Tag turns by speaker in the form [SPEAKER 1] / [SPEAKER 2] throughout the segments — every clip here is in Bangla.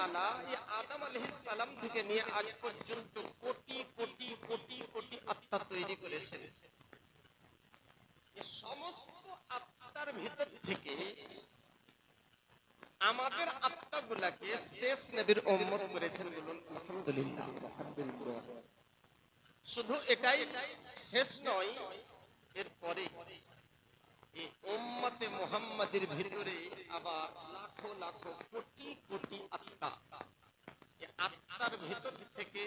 [SPEAKER 1] তাআলা, এই আদম থেকে নিয়ে আজ পর্যন্ত কোটি কোটি কোটি কোটি আত্মা তৈরি করেছেন। সমস্ত আত্মার ভিতর থেকে আমাদের শেষ উম্মত করেছেন বলুন, আলহামদুলিল্লাহ। শুধু এটাই, শেষ নয়, এরপরে এই ভিতরে আবার লাখো লাখো কোটি কোটি আত্মা। আত্মার ভিতর থেকে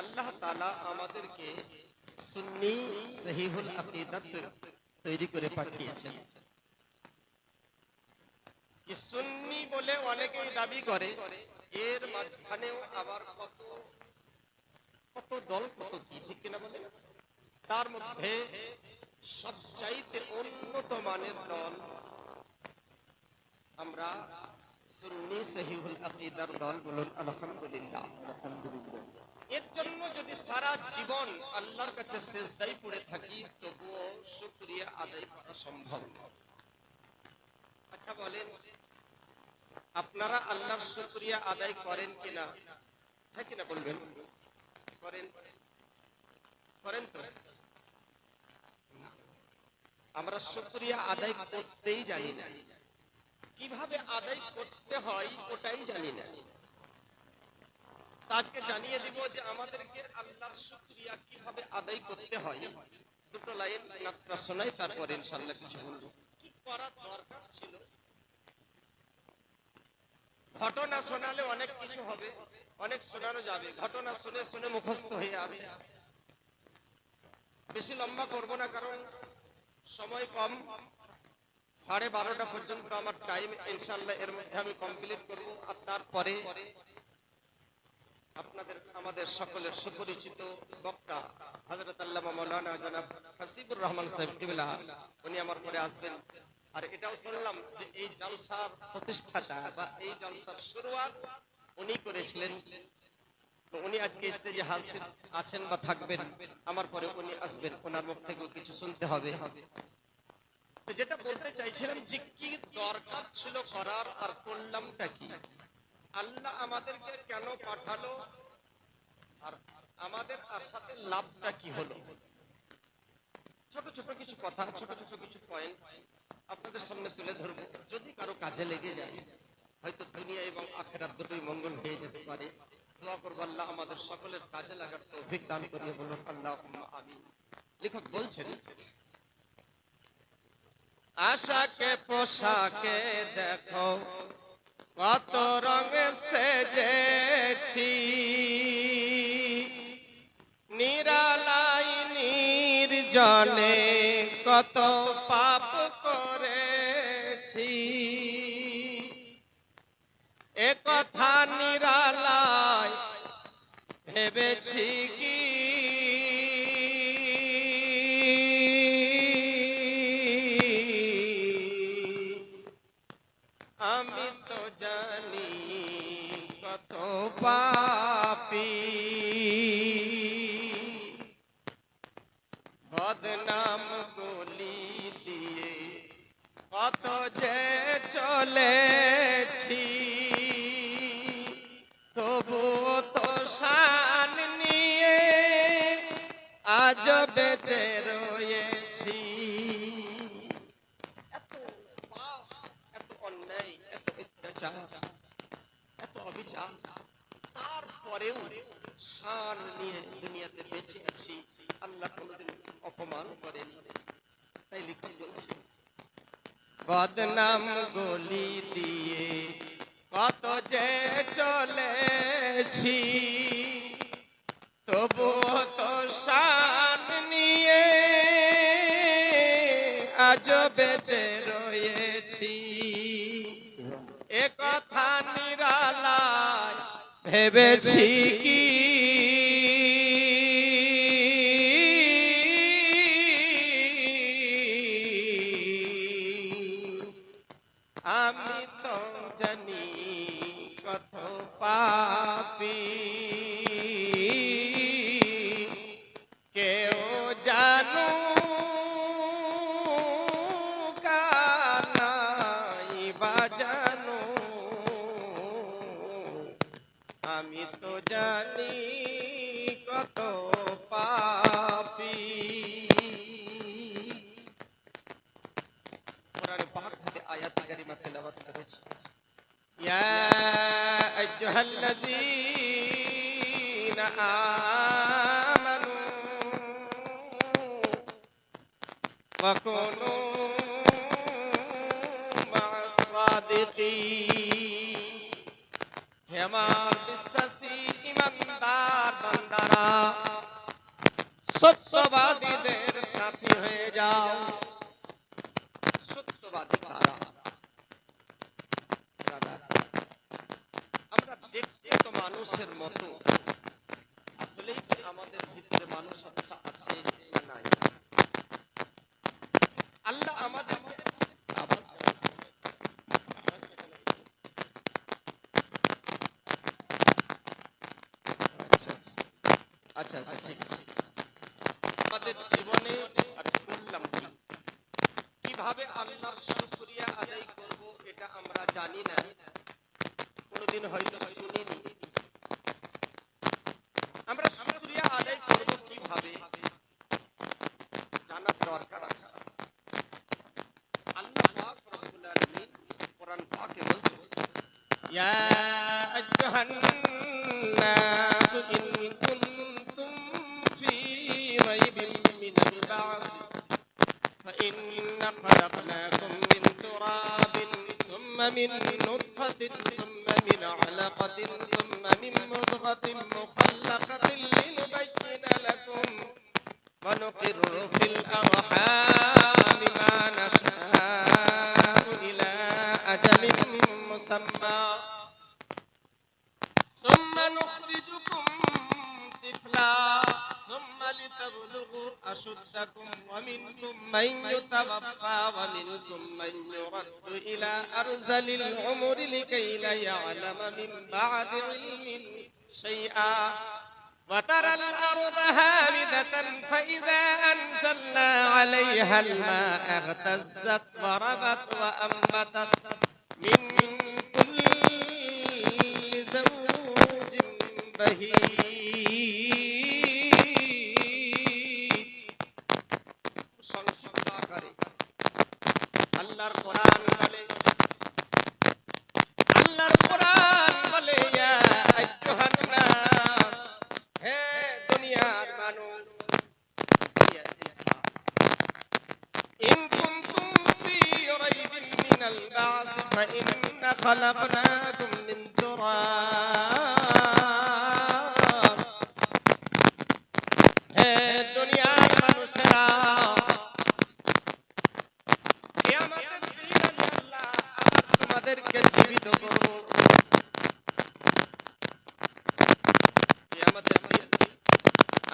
[SPEAKER 1] আল্লাহ তাআলা আমাদেরকে সুন্নি সহিহুল আকীদা তৈরি করে পাঠিয়েছেন। সুন্নি বলে অনেকেই দাবি করে, এর মাঝখানেও আবার কত কত দল, কত কি, ঠিক কিনা বলে তার মধ্যে সবচাইতে উন্নত মানের দল আমরা সুন্নি সহিহুল আকীদার দল বলুন আলহামদুলিল্লাহ। এর জন্য যদি সারা জীবন আল্লাহর কাছে সেজদাই পড়ে থাকি তবুও শুকরিয়া আদায় করা সম্ভব আচ্ছা বলেন আপনারা আল্লাহর শুকরিয়া আদায় করেন কিনা? হ্যাঁ কিনা বলবেন? করেন। করেন তো? আমরা শুকরিয়া আদায় করতেই জানি না। কীভাবে আদায় করতে হয় ওটাই জানি না। আজকে জানিয়ে দিব যে আমাদেরকে আল্লাহর শুকরিয়া কীভাবে আদায় করতে হয়। দুটো লাইন আপনারা শোনাই, তারপরে ইনশাআল্লাহ কিছু বলব। কি করা দরকার ছিল? ঘটনা শোনালে অনেক কিছু হবে, অনেক শোনানো যাবে। ঘটনা শুনে শুনে মুখস্থ হয়ে আছে। বেশি লম্বা করব না, কারণ সময় কম, সাড়ে বারোটা পর্যন্ত আমার টাইম ইনশাল্লাহ এর মধ্যে আমি কমপ্লিট করব আর তারপরে আপনাদের, আমাদের সকলের সুপরিচিত বক্তা হজরত আল্লামা মৌলানা জনাব হাসিবুর রহমান সাহেব কিবলা, উনি আমার পরে আসবেন। আর এটাও শুনলাম যে এই জলসার প্রতিষ্ঠাতা বা এই জলসার শুরুয়াত উনি করেছিলেন উনি আজকে স্টেজে হাজির আছেন বা থাকবেন। আমার পরে উনি আসবেন, ওনার মুখ থেকেও কিছু শুনতে হবে। তো যেটা বলতে চাইছিলাম যে কি দরকার ছিল করার আর করলামটা কি? আল্লাহ আমাদেরকে কেন পাঠালো? আর আমাদের আসাতে লাভটা কি হলো? ছোট ছোট কিছু কথা, ছোট ছোট কিছু পয়েন্ট আপনাদের সামনে তুলে ধরবো। যদি কারও কাজে লেগে যায়, হয়তো দুনিয়া এবং আখেরাত দুটোই মঙ্গল হয়ে যেতে পারে। দোয়া করব লেখক বলছেন, আশাকে, পোশাকে দেখো, কত রঙে সেজেছি। নিরালাই নির্জনে কত পাপ করেছি। এ কথা নিরালায় ভেবেছি কি অপমান করেনি। তাই লিখন বলছে। বদনাম গলি দিয়ে কত যে চলেছি তবু তো শান নিয়ে আজ বেঁচে রয়েছি। এ কথা নিরালায় ভেবেছি কি মানুষের মতো। কি আমাদের ভিতরে আছে নাই? আল্লাহ আমাদের আচ্ছা আচ্ছা। আচ্ছা ঠিক আছে। আমাদের জীবনে বললাম কীভাবে আল্লাহর শুকরিয়া আদায় করব এটা আমরা জানি না। কোনোদিন হয়তো শুনিনি আমরা শুকরিয়া আদায় করব কিভাবে জানার দরকার আছে আল্লাহ পাক রব্বুল আলামিন কোরআন পাকে বলছেন ইয়া আইয়ুহান নাস ইন কুনতুম ফি রাইবিন মিনাল বা'থ فإنا خلقناكم من تراب ثم من نطفة ثم من علقة ثم من مضغة مخلقة لنبين لكم ونقر في الأرحام ما نشاء إلى أجل مسمى. ثم نخرجكم طفلا. ثم لتبلغوا أشدكم ومنكم من يتوفى ومنكم من يرد إلى أرزل العمر لكي لا يعلم من بعد علم شيئا. وترى الأرض هامدة فإذا أنزلنا عليها الماء اهتزت وربت وأنبتت من كل زوج بهيج.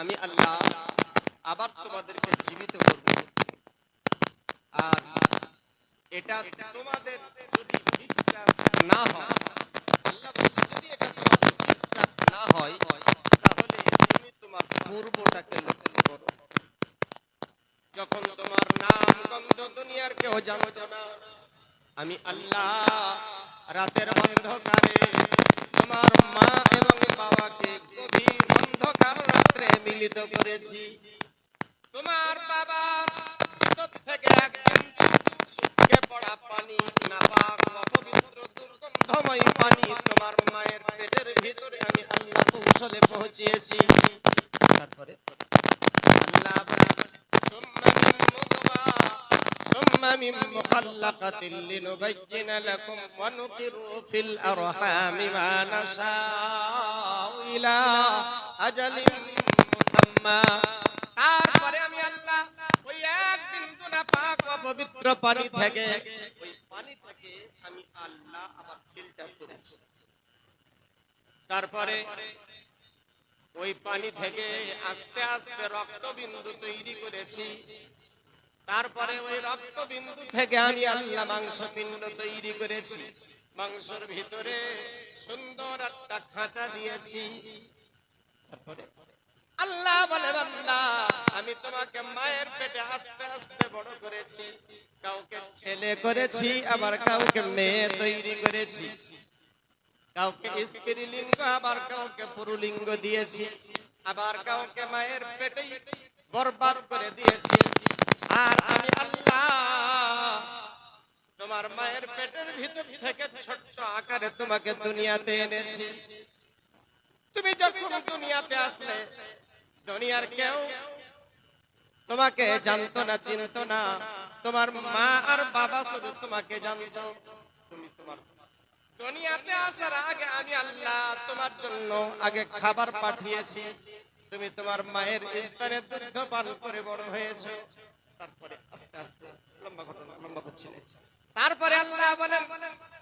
[SPEAKER 1] আমি আল্লাহ আবার তোমাদেরকে জীবিত করব। আর এটা তোমাদের যদি বিশ্বাস না হয়, আল্লাহ যদি এটা তোমাদের বিশ্বাস না হয়, তাহলে তুমি তোমার পূর্বটাকে লক্ষ্য করো। যখন তোমার নাম গন্ধ দুনিয়ার কেউ জানো আমি আল্লাহ রাতের অন্ধকারে তোমার মা এবং বাবাকে গভীর রাত্রে মিলিত করেছি তোমার বাবার ভিতর থেকে একদিন শুকিয়ে পড়া পানি নাপাক অপবিত্র দুর্গন্ধময় পানি তোমার মায়ের পেটের ভিতরে আমি আল্লাহ কৌশলে পৌঁছিয়েছি তারপরে আল্লাহ বলেন, ثم من نطفة ثم من مخلقة لنبين لكم ونقر في الأرحام ما نشاء إلى أجل তারপরে আমি আল্লাহ ওই এক বিন্দু না পাক পানি থেকে ওই পানি থেকে আমি আল্লাহ আবার ফিল্টার করেছি। তারপরে ওই পানি থেকে আস্তে আস্তে রক্তবিন্দু তৈরি করেছি। তারপরে ওই রক্তবিন্দু থেকে আমি আল্লাহ মাংস পিণ্ড তৈরি করেছি। মাংসর ভিতরে সুন্দর একটা খাঁচা দিয়েছি। তারপরে আল্লাহ বলে, বান্দা, আমি তোমাকে মায়ের পেটে আস্তে আস্তে বড় করেছি। কাউকে ছেলে করেছি, আবার কাউকে মেয়ে তৈরি করেছি। কাউকে স্ত্রীলিঙ্গ আবার কাউকে পুরুলিঙ্গ দিয়েছি। আবার কাউকে মায়ের পেটেই বরবাদ করে দিয়েছি। আর আমি আল্লাহ, তোমার মায়ের পেটের ভিতর থেকে ছোট্ট আকারে তোমাকে দুনিয়াতে এনেছি। তুমি যখন দুনিয়াতে আসলে দুনিয়ার কেউ তোমাকে জানতো না চিনতো না। তোমার মা আর বাবা শুধু তোমাকে জানতো। তুমি তোমার দুনিয়াতে আসার আগে আমি আল্লাহ তোমার জন্য আগে খাবার পাঠিয়েছি। তুমি তোমার মায়ের স্থানে দুগ্ধ পান করে বড় হয়েছে। তারপরে আস্তে আস্তে লম্বা ঘটনা লম্বা করছি না। তারপরে আল্লাহ বলেন,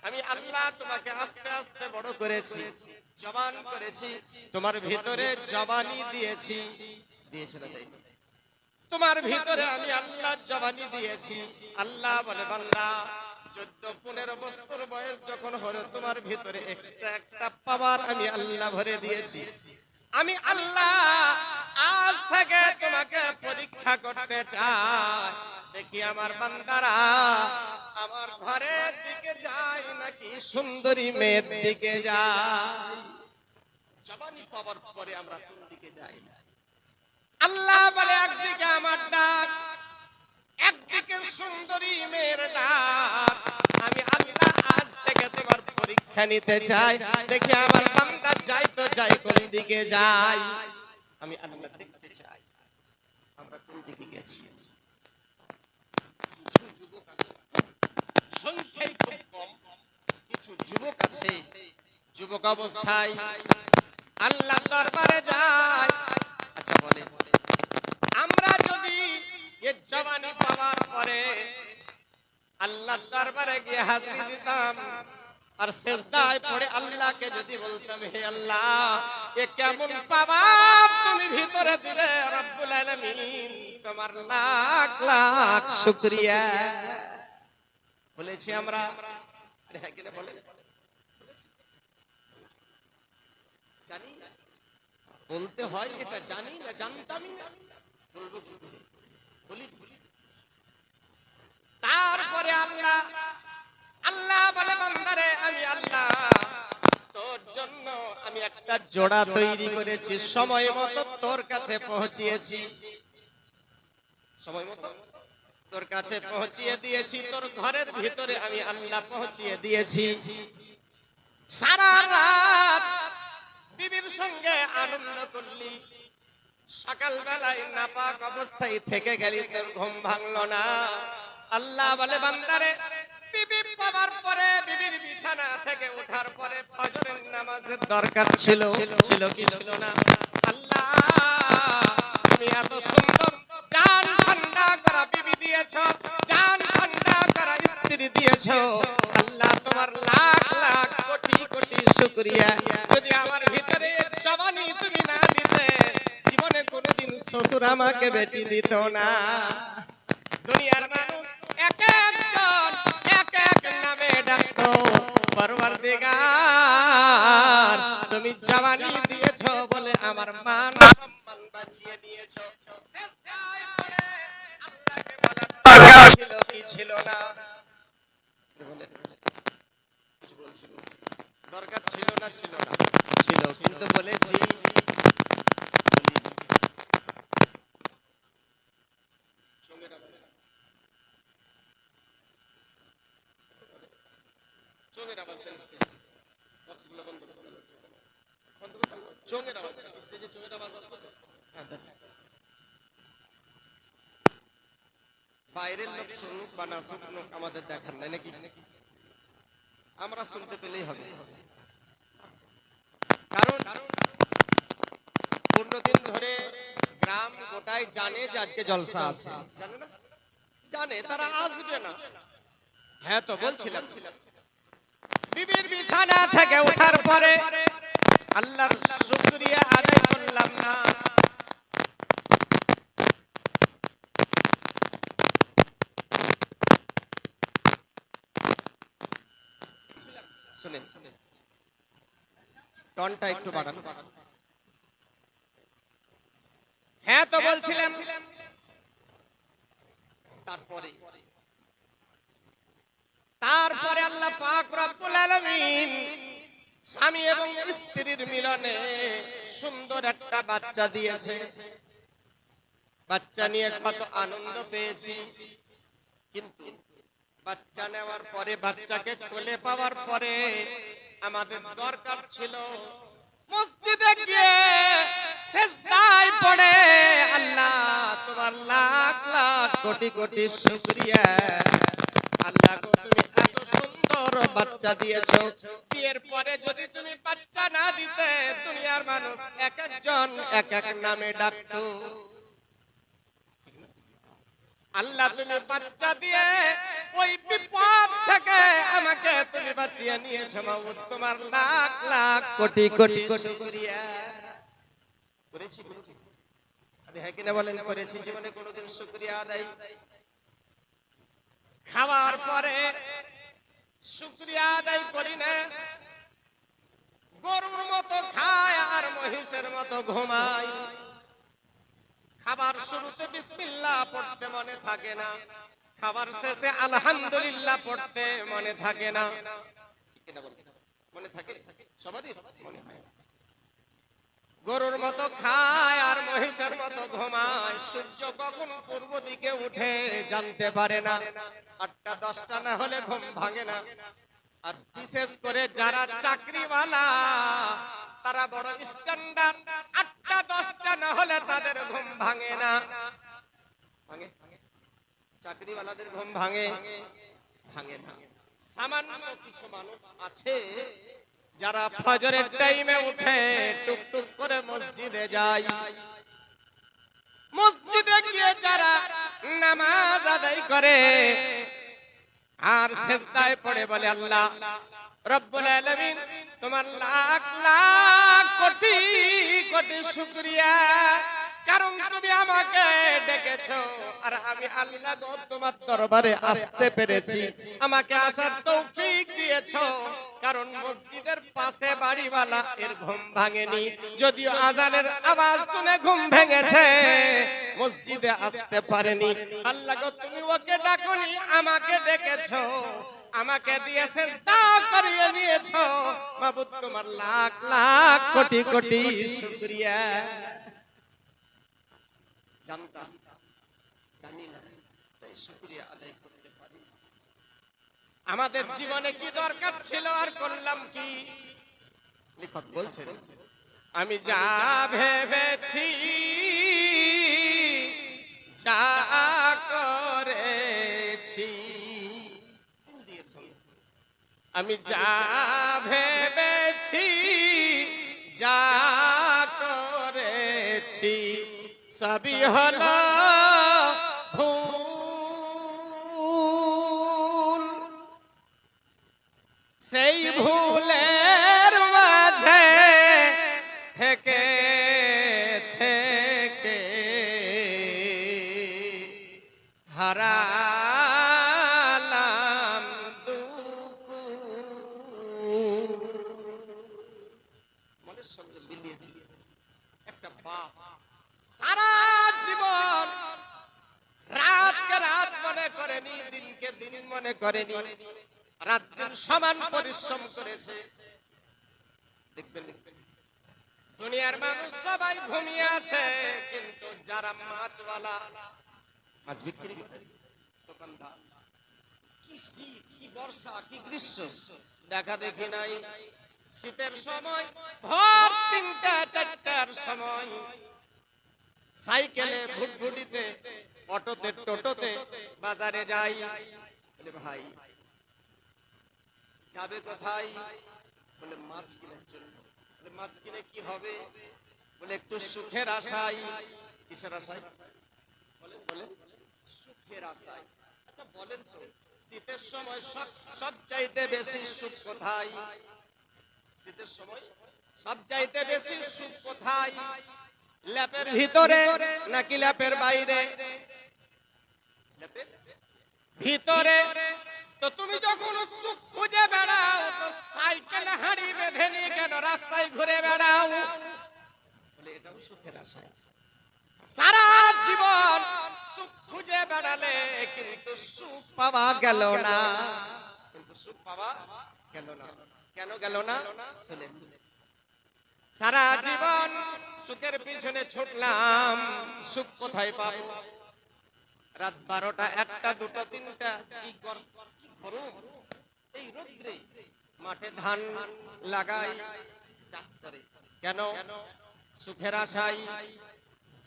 [SPEAKER 1] আমি আল্লাহ তোমাকে আস্তে আস্তে বড় করেছি, জবান করেছি, তোমার ভিতরে জবানি দিয়েছি। দিয়েছি? তোমার ভিতরে আমি আল্লাহ জবানি দিয়েছি। আল্লাহ বলে, বান্দা চোদ্দ পনেরো বছর বয়স যখন হলো, তোমার ভিতরে এক্সট্রা একটা পাওয়ার আমি আল্লাহ ভরে দিয়েছি। আমি আল্লাহ আজ থেকে তোমাকে পরীক্ষা করতে চাই। দেখি আমার বান্দারা আমার ঘরের দিকে যাই নাকি সুন্দরী মেয়ের দিকে যায়? জবানি পাওয়ার পরে আমরা কোন দিকে যাই না? আল্লাহ বলে, একদিকে আমার ডাক, একদিকে সুন্দরী মেয়ের ডাক। আমি আল্লাহ আজ থেকে তোমার পরীক্ষা নিতে চাই। দেখি আমার বান্দা যাই তো যাই, কোন দিকে যাই আমি আল্লাহ দেখতে চাই। আমরা কোন দিকে গেছি কিছু যুবক আছে সংখ্যাই খুব কম কিছু যুবক আছে, যুবক অবস্থায়। আল্লাহ দরবারে যায়। আচ্ছা বলে, আমরা যদি এ জবানি পাওয়ার পরে আল্লাহ দরবারে গিয়ে হাজির দিতাম আর সেজদায় পড়ে আল্লাহকে যদি বলতাম, হে আল্লাহ, এ কেমন পাওয়ার তুমি ভিতরে দিলে? রব্বুল আলামিন, তোমার লাখ লাখ শুকরিয়া। বলেছি আমরা। হ্যাঁ জানি। বলতে হয় এটা জানি না, জানতামই। তারপরে আল্লাহ আল্লাহ বলে, বান্দারে, আমি আল্লাহ। তোর জন্য আমি একটা জোড়া তৈরি করেছি। সময় মতো তোর কাছে পৌঁছিয়েছি। সময় মতো? তোর কাছে পৌঁছিয়ে দিয়েছি, তোর ঘরের ভিতরে আমি আল্লাহ পৌঁছিয়ে দিয়েছি। সারা রাত বিবির সঙ্গে আনন্দ করলি। সকাল বেলায় নাপাক অবস্থায় থেকে গেলি, তোর ঘুম ভাঙলো না। আল্লাহ বলে, বান্দারে, বিবি পাবার পরে বিবির বিছানা থেকে ওঠার পরে ফজরের নামাজের দরকার ছিল। ছিল কি ছিল না? আল্লাহ তুমি এত সুন্দর করা বিবি দিয়েছ আমাকে বেটি দিত না। দুনিয়ার মানুষ এক একজন, এক এক নামে ডাকতো পরওয়ারদিগার তুমি জবানি দিয়েছ বলে আমার সম্মান বাঁচিয়ে দিয়েছ শেষদায় পড়ে আল্লাহকে বলার দরকার ছিল কি ছিল না বলে কিছু বলছি না। দরকার ছিল না ছিল না ছিল কিন্তু বলেছি বলিনি। সঙ্গে রাখো। চোখের আওয়াজ দেন স্টেজে। বক্সগুলো বন্ধ করে দেন। বন্ধ করে দেন। চোখের আওয়াজ দেন। স্টেজে চোখের আওয়াজ বন্ধ করো। হ্যাঁ, দেন। বাইরের লোক শুনুক বা না শুনুক আমাদের দেখার নাই, নাকি? আমরা শুনতে পেলেই হবে। কারণ, পনেরো দিন ধরে গ্রাম গোটায় জানে যে আজকে জলসা আছে। জানে জানে, তারা আসবে না। হ্যাঁ তো, বলছিলাম। বিবির বিছানা থেকে ওঠার পরে আল্লাহর শুকরিয়া আদায় করলাম না। টনটা একটু বাড়ান। হ্যাঁ তো বলছিলাম। তারপরে। তারপরে আল্লাহ পাক রব্বুল আলামিন স্বামী এবং স্ত্রীর মিলনে সুন্দর একটা বাচ্চা দিয়েছে। বাচ্চা নিয়ে কত আনন্দ পেয়েছি। কিন্তু বাচ্চা নেওয়ার পরে, বাচ্চাকে কোলে পাওয়ার পরে আমাদের দরকার ছিল মসজিদে গিয়ে সেজদায় পড়ে, আল্লাহ, তোমার লাখ লাখ কোটি কোটি শুকরিয়া। আল্লাহ তুমি এত সুন্দর বাচ্চা দিয়েছ। বিয়ের পরে যদি তুমি বাচ্চা না দিতে দুনিয়ার মানুষ এক একজন এক এক নামে ডাকতো। আল্লাহ তুমি বাচ্চা দিয়ে ওই বিপদ থেকে আমাকে তুমি বাঁচিয়ে নিয়েছো মাহমুদ তোমার লাখ লাখ কোটি কোটি শুকরিয়া। করেছি করেছি। আপনি হ্যাঁ কিনা বলেন করেছি জীবনে কোনোদিন শুকরিয়া আদায়। খাওয়ার পরে শুকরিয়া আদায় করি না। গরুর মতো খায় আর মহিষের মতো ঘুমায়। খাবার শুরুতে বিসমিল্লাহ পড়তে মনে থাকে না। খাবার শেষে আলহামদুলিল্লাহ পড়তে মনে থাকে না? মনে থাকে? সবারই? মনে হয়। গরুর মতো খায় আর মহিষের মতো ঘুমায়। সূর্য কখন পূর্ব দিকে উঠে জানতে পারে না। আটটা, দশটা না হলে ঘুম ভাঙে না। আর বিশেষ করে যারা চাকরিওয়ালা, তারা বড় স্ট্যান্ডার্ড আটটা, দশটা না হলে তাদের ঘুম ভাঙে না। ভাঙে? চাকরিওয়ালাদের ঘুম ভাঙে? ভাঙে না। সামান্য কিছু মানুষ আছে যারা ফজরের টাইমে উঠে টুকটুক করে মসজিদে যায়। মসজিদে গিয়ে যারা নামাজ আদায় করে, আর সেজদায় পড়ে বলে আল্লাহ, রব্বুল আলামিন, তোমার লাখ লাখ কোটি কোটি শুকরিয়া কারণ তুমি আমাকে ডেকেছো, আর আমি আল্লাহ তোমার দরবারে আসতে পেরেছি। আমাকে আসার তৌফিক দিয়েছ, কারণ মসজিদের পাশে বাড়িওয়ালা এর ঘুম ভাঙেনি। যদিও আজানের আওয়াজ শুনে ঘুম ভেঙেছে, মসজিদে আসতে পারেনি। আল্লাহ গো, তুমি ওকে ডাকুনি, আমাকে ডেকেছো, আমাকে দিয়েছে তা করিয়ে নিয়েছো। মাবুদ, তোমার লাখ লাখ কোটি কোটি শুকরিয়া। জানতাম জানি না। তাই শুকরিয়া আদায় করতে পারি আমাদের জীবনে কি দরকার ছিল আর করলাম কি? লেখক বলছেন আমি যা ভেবেছি যা করেছি আমি যা ভেবেছি যা করেছি সবই হলো বর্ষা দেখা দেখি নাই। শীতের সময়, ভোর তিনটা, চারটার সময়। সাইকেলে ভুটভুটিতে অটোতে, টোটোতে বাজারে যাই। বলে, ভাই, যাবে কোথায়? বলে, মাছ কিনে চলবে বলে, মাছ কিনে কি হবে? বলে, একটু সুখের আশাই কিসের আশাই বলে বলে, সুখের আশাই আচ্ছা বলেন তো। শীতের সময় সব সব চাইতে বেশি সুখ কোথায়? শীতের সময় সব চাইতে বেশি সুখ কোথায়? ল্যাপের ভিতরে নাকি ল্যাপের বাইরে? ভিতরে। তো তুমি যখন সুখ খুঁজে বেড়াও, তো সাইকেল হাঁড়ি বেঁধে নিয়ে কেন রাস্তায় ঘুরে বেড়াও? বলে এটাও সুখের আশায়। সারা জীবন সুখ খুঁজে বেড়ালে কিন্তু সুখ পাওয়া গেল না। কিন্তু সুখ পাওয়া গেল না। কেন গেল না? শুনেন সারা জীবন সুখের পিছনে ছুটলাম, সুখ কোথায় পাবো? রাত বারোটা, একটা, দুটো, তিনটা, কি এই মাঠে ধান লাগাই চাষ করে। কেন? সুখের আশাই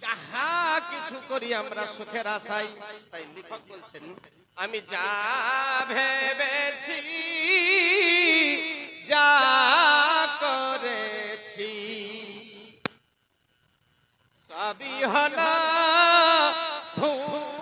[SPEAKER 1] যাহা কিছু করি আমরা সুখের আশাই তাই লেখক বলছেন, আমি যা ভেবেছি, যা করেছি, সবই হলো ভুল।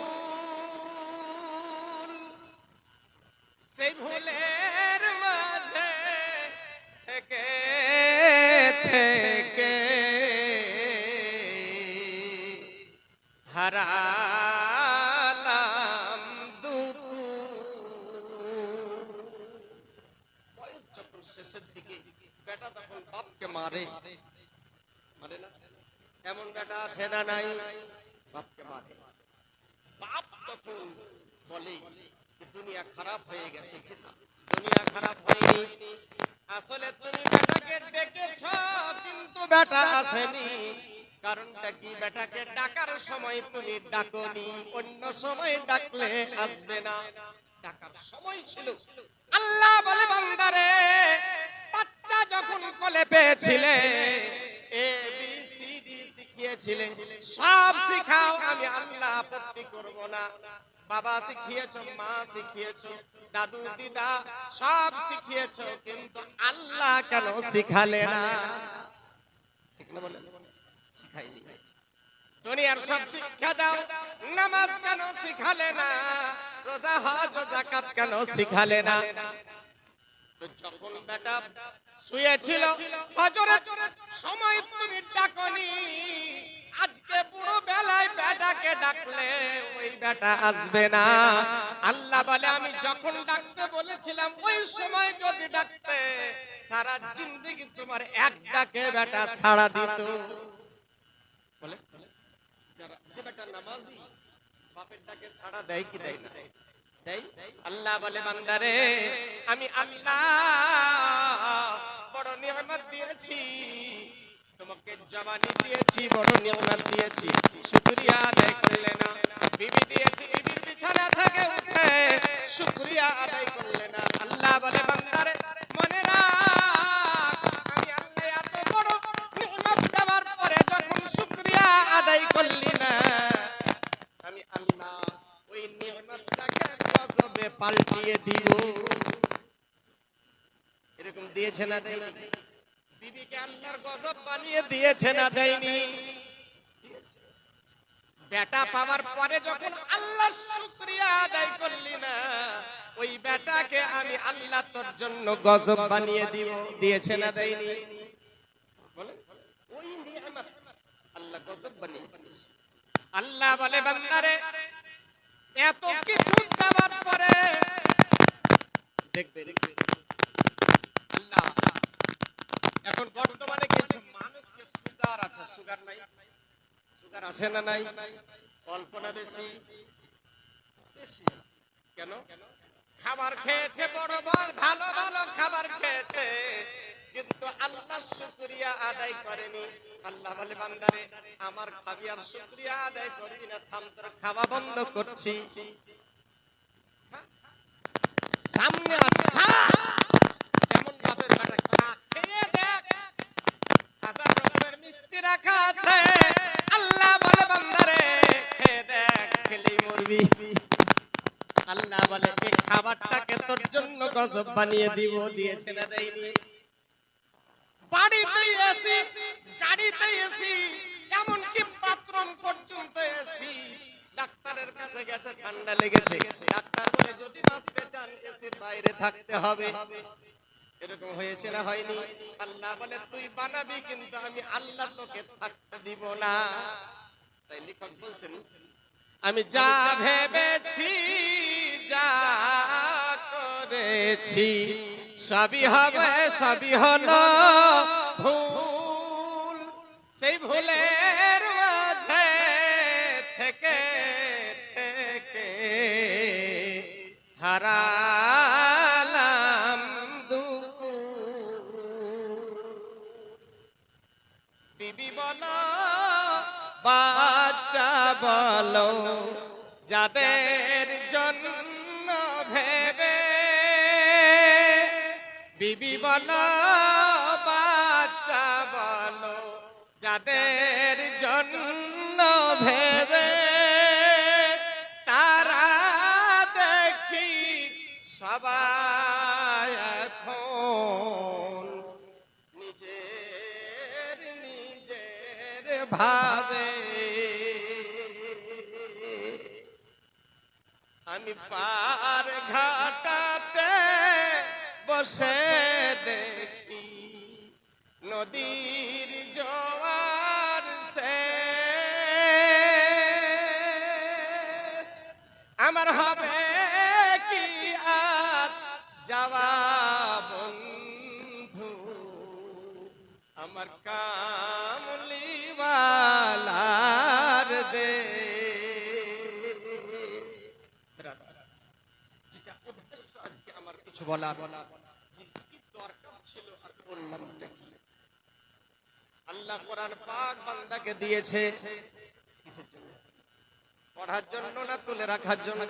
[SPEAKER 1] সময় তুমি ডাকনি, অন্য সময় ডাকলে আসবে না। ডাকার সময় ছিল। আল্লাহ বলে, বান্দারে, বাচ্চা যখন কোলে পেয়েছিলে, এ, বি, সি, ডি শিখিয়েছিলে। সব শিখাও, আমি আল্লাহ আপত্তি করব না। বাবা শিখিয়েছো, মা শিখিয়েছো, দাদু, দিদা সব শিখিয়েছো, কিন্তু আল্লাহ কেন শিখালে না? ঠিক না বলে? শিখাইনি দুনিয়ার সব শিক্ষা দাও। নামাজ কেন শিখালে না? রোজা হজ ও যাকাত কেন শিখালে না? যখন বেটা শুয়েছিল হজরের সময় তুমি ডাকনি। আজকে পুরো বেলায় বেটাকে ডাকলে ওই বেটা আসবে না। আল্লাহ বলে, আমি যখন ডাকতে বলেছিলাম, ওই সময় যদি ডাকতে, সারা জিন্দগি তোমার এক ডাকে বেটা সাড়া দিত বলে যারা যে বেটা নামাজি আল্লাহ বলে, বান্দারে, আমি আল্লাহ বড় নিয়ামত দিয়েছি, তোমাকে জবানি দিয়েছি, বড় নিয়ামত দিয়েছি। শুকরিয়া আদায় করলে না, বিবি দিয়েছি, বিবির আদায় করলে না। আল্লাহ বলে, বান্দারে মনে রাখ আমি আল্লাহ এত বড় নিয়ামত দেওয়ার পরে যখন শুকরিয়া আদায় করলি না আমি আল্লাহ ওই নিয়ামতটাকে গজবে পাল্টিয়ে দিব এরকম দিয়েছে না দেয়নি? বিবিকে আল্লাহর গজব বানিয়ে দিয়েছে না দেয়নি? বেটা পাওয়ার পরে যখন আল্লাহ শুকরিয়া আদায় করলি না, ওই বেটাকে আমি আল্লাহ তোর জন্য গজব বানিয়ে দিব, দিয়েছে না দেয়নি? ওই নিয়ামত আল্লাহ গজব বানিয়ে আল্লাহ বলে, বান্দারে, এত কিছু দেওয়ার পরে দেখবে দেখবে আল্লাহ এখন বর্তমানে কিছু মানুষকে সুগার আছে, সুগার নাই। সুগার আছে না নাই? অল্প না বেশি? বেশি। কেন? খাবার খেয়েছে বড় বড় ভালো ভালো খাবার খেয়েছে। কিন্তু আল্লাহ শুকরিয়া আদায় করেনি। আল্লাহ বলে, বান্দারে, আমার খাবি আর শুকরিয়া আদায় করবি না, থাম খাওয়া বন্ধ করছি। সামনে আছে খা আল্লাহ বলে এই খাবারটাকে তোর জন্য গজব বানিয়ে দিব দিয়েছে না দেয়নি। বাড়িতে এসি, গাড়িতে এসি, এমনকি বাথরুম পর্যন্ত এসি, ডাক্তারের কাছে গেছে, ঠান্ডা লেগেছে। ডাক্তার বলে, যদি বাঁচতে চান এসির বাইরে থাকতে হবে। এরকম হয়েছে না হয়নি? আল্লাহ বলে, তুই বানাবি, কিন্তু আমি আল্লাহ তোকে থাকতে দিব না। তাই লেখক বলছেন আমি যা ভেবেছি যা করেছি সবই হবে সবই হলো ভুল। সেই ভুলের যাদের জন্য ভেবে বিবি বলো বাচ্চা বলো যাদের জন্য ভেবে আমি পার ঘাটাতে বসে দেখি নদীর জোয়ার সে আমার হবে কি আর যাওয়া বন্ধু? আমার কামলিওয়ালার দেশ যেটা উদ্দেশ্য আজকে আমার কিছু বলা? আল্লাহ কোরআন পাক বান্দাকে দিয়েছে। পড়ার জন্য না তুলে রাখার জন্য?